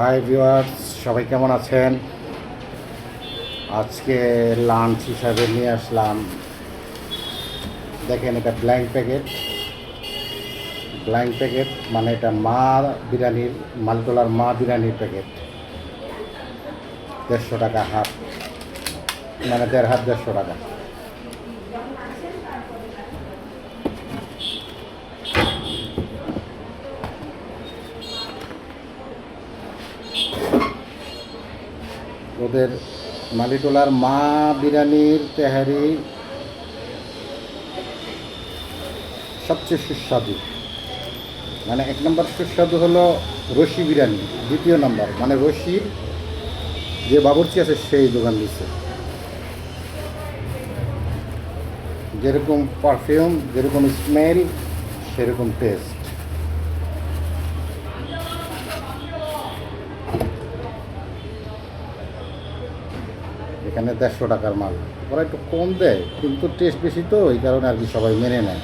Hi viewers সবাই কেমন আছেন? আজকে লাঞ্চ হিসাবে নিয়ে আসলাম। দেখেন, এটা ব্ল্যাঙ্ক প্যাকেট ব্ল্যাঙ্ক প্যাকেট মানে এটা মা বিরিয়ানির মালটোলার মা বিরিয়ানির প্যাকেট দেড়শো টাকা হাফ। মানে দেড় হাত দেড়শো টাকা। ওদের মালিটোলার মা বিরিয়ানির তেহারি সবচেয়ে সুস্বাদু। মানে এক নম্বর সুস্বাদু হলো রশি বিরিয়ানি দ্বিতীয় নম্বর। মানে রশির যে বাবুর্চি আছে সেই দোকান দিচ্ছে যেরকম পারফিউম যেরকম স্মেল সেরকম টেস্ট এখানে দেড়শো টাকার মাল। ওরা একটু কম দেয়, কিন্তু টেস্ট বেশি তো, এই কারণে আর কি সবাই মেনে নেয়।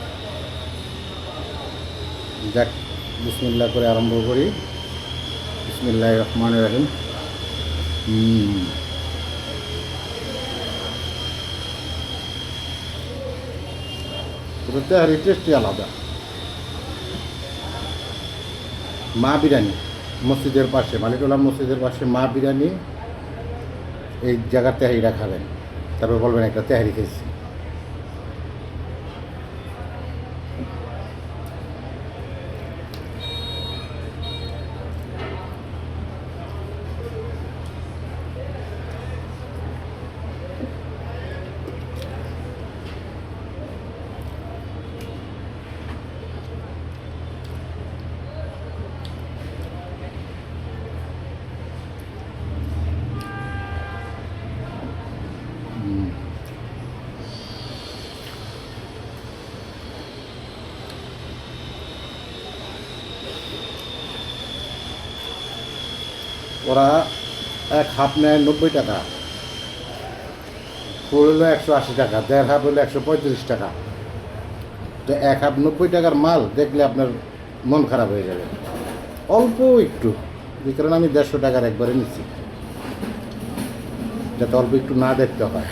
যাক বিসমিল্লা করে আরম্ভ করি। বিসমিল্লাহ রহমান রাহিম। টেস্টই আলাদা। মা বিরিয়ানি, মসজিদের পাশে মালিকোলা মসজিদের পাশে মা বিরিয়ানি এই জায়গার তেহারিটা খাবেন তারপর বলবেন একটা তেহারি খেয়েছি। ওরা এক হাফ নেয় নব্বই টাকা। ফুল হলো একশো আশি টাকা, দেড় হাফ হলো একশো পঁয়ত্রিশ টাকা। তো এক হাফ নব্বই টাকার মাল দেখলে আপনার মন খারাপ হয়ে যাবে। অল্প একটু এই কারণে আমি দেড়শো টাকার একবারে নিচ্ছি। যাতে অল্প একটু না দেখতে হয়।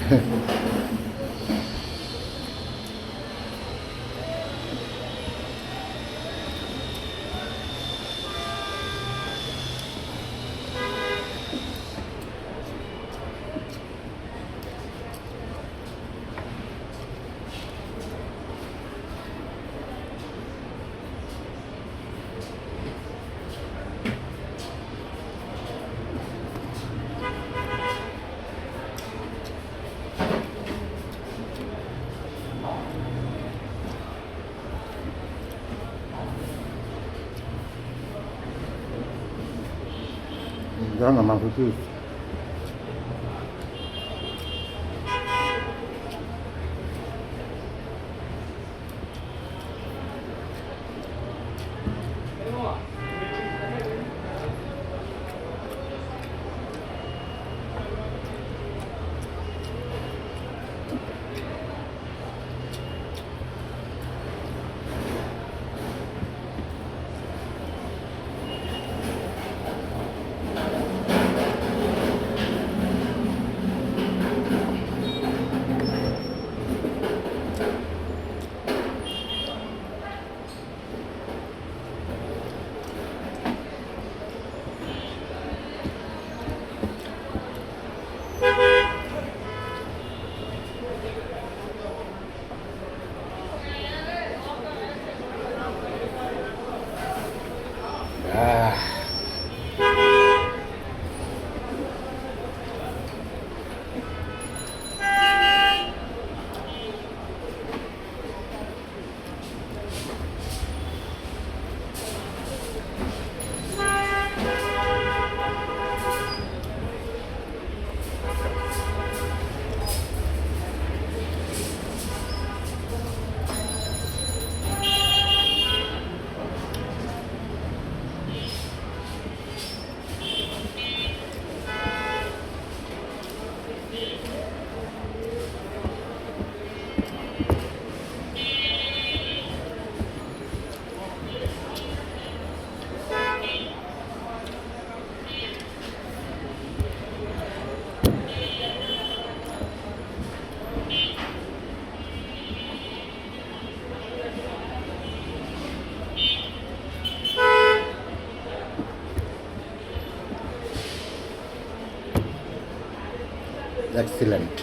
Jangan mampu Ah. এক্সিলেন্ট